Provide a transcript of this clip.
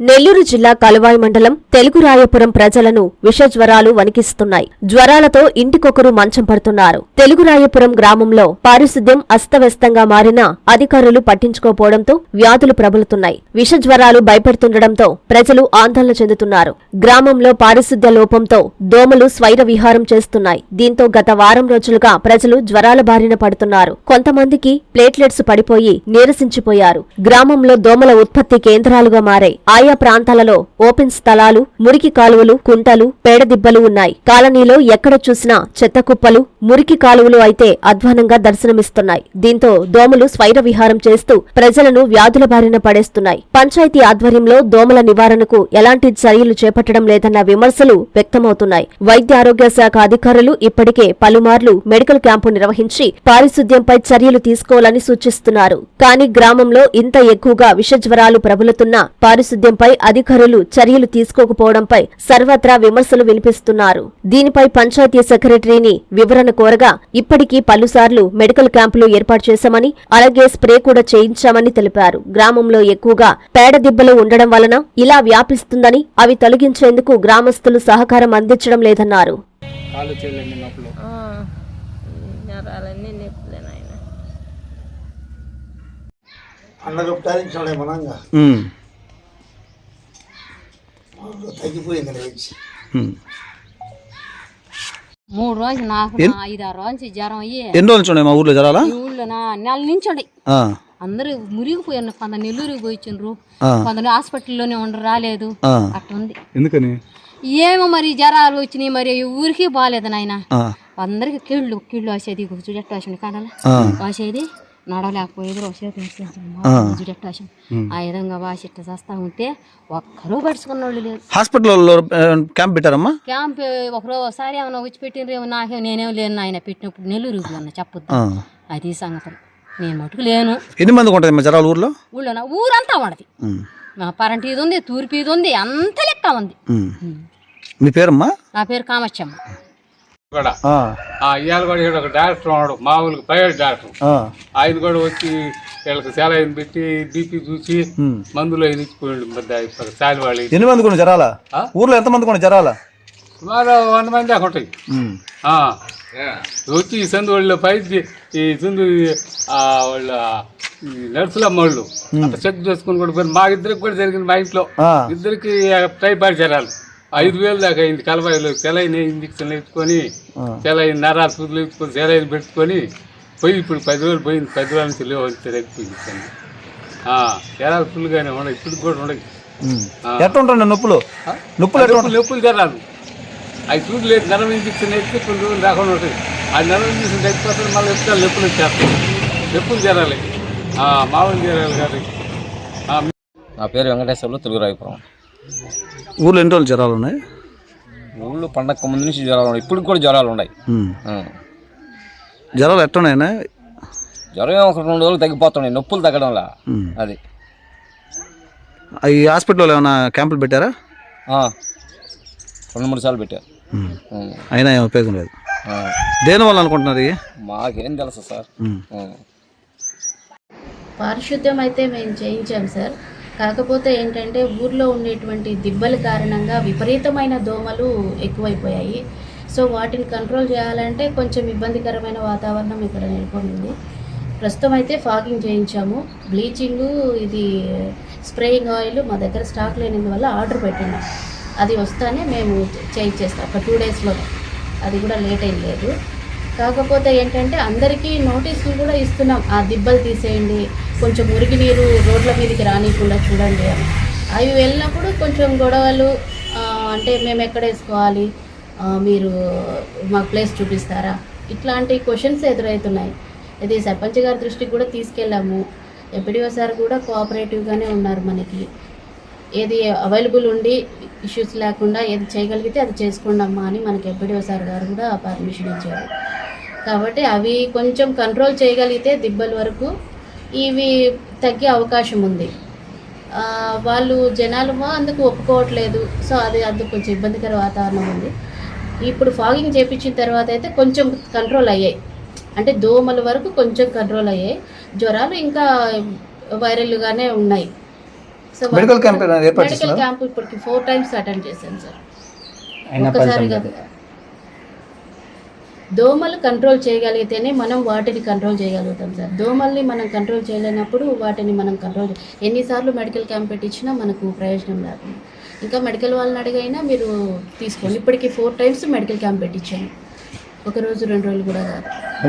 నెల్లూరు జిల్లా కలువాయి మండలం తెలుగురాయపురం ప్రజలను విషజ్వరాలు వణికిస్తున్నాయి. జ్వరాలతో ఇంటికొకరు మంచం పడుతున్నారు. తెలుగురాయపురం గ్రామంలో పారిశుద్ధ్యం అస్తవ్యస్తంగా మారినా అధికారులు పట్టించుకోపోవడంతో వ్యాధులు ప్రబలుతున్నాయి. విషజ్వరాలు భయపెడుతుండటంతో ప్రజలు ఆందోళన చెందుతున్నారు. గ్రామంలో పారిశుద్ధ్య లోపంతో దోమలు స్వైర విహారం చేస్తున్నాయి. దీంతో గత వారం రోజులుగా ప్రజలు జ్వరాల బారిన పడుతున్నారు. కొంతమందికి ప్లేట్లెట్స్ పడిపోయి నీరసించిపోయారు. గ్రామంలో దోమల ఉత్పత్తి కేంద్రాలుగా మారాయి. ఆయా ప్రాంతాలలో ఓపెన్ స్థలాలు మురికి కాలువలు కుంటలు పేడదిబ్బలు ఉన్నాయి. కాలనీలో ఎక్కడ చూసినా చెత్త కుప్పలు మురికి కాలువలు అయితే అధ్వానంగా దర్శనమిస్తున్నాయి. దీంతో దోమలు స్వైర విహారం చేస్తూ ప్రజలను వ్యాధుల బారిన పడేస్తున్నాయి. పంచాయతీ ఆధ్వర్యంలో దోమల నివారణకు ఎలాంటి చర్యలు చేపట్టడం లేదన్న విమర్శలు వ్యక్తమవుతున్నాయి. వైద్య ఆరోగ్య శాఖ అధికారులు ఇప్పటికే పలుమార్లు మెడికల్ క్యాంపు నిర్వహించి పారిశుద్ధ్యంపై చర్యలు తీసుకోవాలని సూచిస్తున్నారు. కానీ గ్రామంలో ఇంత ఎక్కువగా విషజ్వరాలు ప్రబలుతున్నా పారిశుద్ధ్యంపై అధికారులు చర్యలు తీసుకోకపోవడంపై సర్వత్రా విమర్శలు వినిపిస్తున్నారు. దీనిపై పంచాయతీ సెక్రటరీని వివరణ కోరగా ఇప్పటికీ పలుసార్లు మెడికల్ క్యాంపులు ఏర్పాటు చేశామని అలాగే స్ప్రే కూడా చేయించామని తెలిపారు. గ్రామంలో ఎక్కువగా పేడ దిబ్బలు ఉండడం వలన ఇలా వ్యాపిస్తుందని అవి తొలగించేందుకు గ్రామస్తులు సహకారం అందించడం లేదన్నారు. కాళ్ళు చేయలేండి నొప్పులు ఆ, నరాలన్నీ నొప్పులే నాయన అన్నగొట్టాలి మనంగా ఉమ్, తగ్గిపోయింది. మూడు రోజులు నాకు ఐదారు రోజు జ్వరం అయ్యి ఎన్ని రోజులు మా ఊర్లో ఊళ్ళో నా నెల నుంచి ఆ, అందరూ మురిగిపోయారు కొంత నెల్లూరుకి ఆ. కొందరు హాస్పిటల్లోనే ఉండరు రాలేదు అట్టుంది ఎందుకని? ఏమో మరి జ్వరాలు వచ్చినాయి మరి ఊరికి బాగాలేదు నాయన. అందరికి కీళ్ళు కీళ్ళు వచ్చేది జుడెట్టు వచ్చింది కాడాల? ఆ, వాసేది. నడవలేకపోయేది వచ్చింది ఆ. విధంగా వాసి ఇట్ట చేస్తా ఉంటే ఒక్కరూ పడుచుకున్న వాళ్ళు లేదు హాస్పిటల్లో క్యాంప్ పెట్టారమ్మా? క్యాంప్ ఒకరోజు ఒకసారి ఏమైనా వచ్చి పెట్టిండ్రేమో నాకేం నేనేం లేను ఆయన పెట్టినప్పుడు నెల్లూరు అన్న చెప్పొద్దు. అది సంగతులు. నేను మటుకు లేను. ఎన్ని మందికి ఉంటుంది జరాలు ఊర్లో? ఊళ్ళో నా ఊరంతా మా పరంటి ఇది ఉంది తూర్పు ఇది ఉంది అంత లెక్క ఉంది. మీ పేరమ్మా? నా పేరు కామచ్చమ్మ. కూడా ఇవాళ కూడా ఇక్కడ ఒక డాక్టర్ ఉన్నాడు మామూలుగా ప్రైవేట్ డాక్టర్. ఆయన కూడా వచ్చి వీళ్ళకి సెలైన్ పెట్టి బీపీ చూసి. మందులు అయిన ఇచ్చిపోయిండు సాలి వాళ్ళు. ఎన్ని మందికి ఉన్నాయి జరాలా? ఊర్లో ఎంత మందికి ఉన్నాయి జరాలా సుమారు వంద మంది దాకా ఉంటాయి. వచ్చి ఈ సందు వాళ్ళు పైకి ఈ సందు ఆ, వాళ్ళ నర్సులమ్మ వాళ్ళు. చెక్ చేసుకుని కూడా మా ఇద్దరికి కూడా జరిగింది మా ఇంట్లో. ఇద్దరికి టైఫాయిడ్ జ్వరాలు. ఐదు వేలు దాకా అయింది. కలవాయిలో సెలైన్ ఇంజక్షన్ వేసుకొని ఆ. సెలైన్ నరాలు సూదులు వేసుకొని సెలైన్ పెట్టుకొని పోయి ఇప్పుడు పది రోజులు పోయింది. పది రోజుల నుంచి లేవు తగ్గిపోయింది జ్వరాలు ఫుల్గానే ఉన్నాయి. ఇప్పుడు కూడా. ఆ. ఎట్లా ఉంటుంది నొప్పులు? నొప్పులు ఎట్లా నొప్పులు జ్వరాలు అవి చూడు లేదు నరం ఇంజక్షన్ వేస్తే కొన్ని రోజులు రాకుండా ఉంటాయి. ఆ నరం ఇంజక్షన్ తగ్గిపోతుంది మళ్ళీ ఎప్పుడు నొప్పులు వచ్చేస్తాయి. నొప్పులు ఆ, మామూలు కాదు ఆ, నా పేరు వెంకటేశ్వర్లు తెలుగురాయపురం ఊర్లో ఎన్ని రోజులు జరాలు ఉన్నాయి? ఊళ్ళో పండగ ముందు నుంచి జ్వరాలు ఉన్నాయి. ఇప్పుడు కూడా జ్వరాలు ఉన్నాయి. జరాలు ఎట్లున్నాయన్నా జ్వరం ఏమో ఒక రెండు రోజులు తగ్గిపోతున్నాయి. నొప్పులు తగ్గడంలా. అది. ఈ హాస్పిటల్లో ఏమైనా క్యాంపులు పెట్టారా? ఆ. రెండు మూడు సార్లు పెట్టారు. అయినా ఏం ఉపయోగం లేదు. ఆ. దేని వల్ల అనుకుంటున్నారు మాకేం తెలుసు సార్. పారిశుద్ధ్యం అయితే మేము చేయించాం సార్. కాకపోతే ఏంటంటే ఊర్లో ఉండేటువంటి దిబ్బల కారణంగా విపరీతమైన దోమలు ఎక్కువైపోయాయి. సో వాటిని కంట్రోల్ చేయాలంటే కొంచెం ఇబ్బందికరమైన వాతావరణం ఇక్కడ నెలకొంది. ప్రస్తుతం అయితే ఫాగింగ్ చేయించాము. బ్లీచింగ్ ఇది స్ప్రేయింగ్ ఆయిల్ మా దగ్గర స్టాక్ లేనందువల్ల ఆర్డర్ పెట్టినాం. అది వస్తానే మేము చేయించేస్తాం. ఒక టూ డేస్లో అది కూడా లేట్ అయింది లేదు. కాకపోతే ఏంటంటే అందరికీ నోటీసులు కూడా ఇస్తున్నాం. ఆ దిబ్బలు తీసేయండి కొంచెం మురికి నీరు రోడ్ల మీదకి రానియకుండా చూడండి అని. అవి వెళ్ళినప్పుడు కొంచెం గొడవలు అంటే మేము ఎక్కడ వేసుకోవాలి మీరు మాకు ప్లేస్ చూపిస్తారా? ఇట్లాంటి క్వశ్చన్స్ ఎదురవుతున్నాయి. ఇది సర్పంచ్ గారి దృష్టికి కూడా తీసుకెళ్ళాము. ఎప్పుడో సార్ కూడా కోఆపరేటివ్గానే ఉన్నారు మనకి. ఏది అవైలబుల్ ఉండి ఇష్యూస్ లేకుండా ఏది చేయగలిగితే అది చేసుకోండమ్మా అని మనకి ఎప్పుడో సార్ గారు కూడా పర్మిషన్ ఇచ్చారు. కాబట్టి అవి కొంచెం కంట్రోల్ చేయగలిగితే దిబ్బల వరకు ఇవి తగ్గే అవకాశం ఉంది. వాళ్ళు జనాలు మా అందుకు ఒప్పుకోవట్లేదు. సో అది అందుకు కొంచెం ఇబ్బందికర వాతావరణం ఉంది. ఇప్పుడు ఫాగింగ్ చేపించిన తర్వాత అయితే కొంచెం కంట్రోల్ అయ్యాయి. అంటే దోమల వరకు కొంచెం కంట్రోల్ అయ్యాయి. జ్వరాలు ఇంకా వైరల్గానే ఉన్నాయి. సో మెడికల్ క్యాంప్ ఇప్పటికి ఫోర్ టైమ్స్ అటెండ్ చేశాను సార్ కాదు దోమలు కంట్రోల్ చేయగలిగితేనే మనం వాటిని కంట్రోల్ చేయగలుగుతాం సార్. దోమల్ని మనం కంట్రోల్ చేయలేనప్పుడు వాటిని మనం కంట్రోల్ చే- ఎన్నిసార్లు మెడికల్ క్యాంప్ పెట్టించినా మనకు ప్రయోజనం లేకుండా ఇంకా మెడికల్ వాళ్ళని అడిగైనా మీరు తీసుకోండి. ఇప్పటికి ఫోర్ టైమ్స్ మెడికల్ క్యాంప్ పెట్టించాను. ఒక రోజు రెండు రోజులు కూడా కాదు.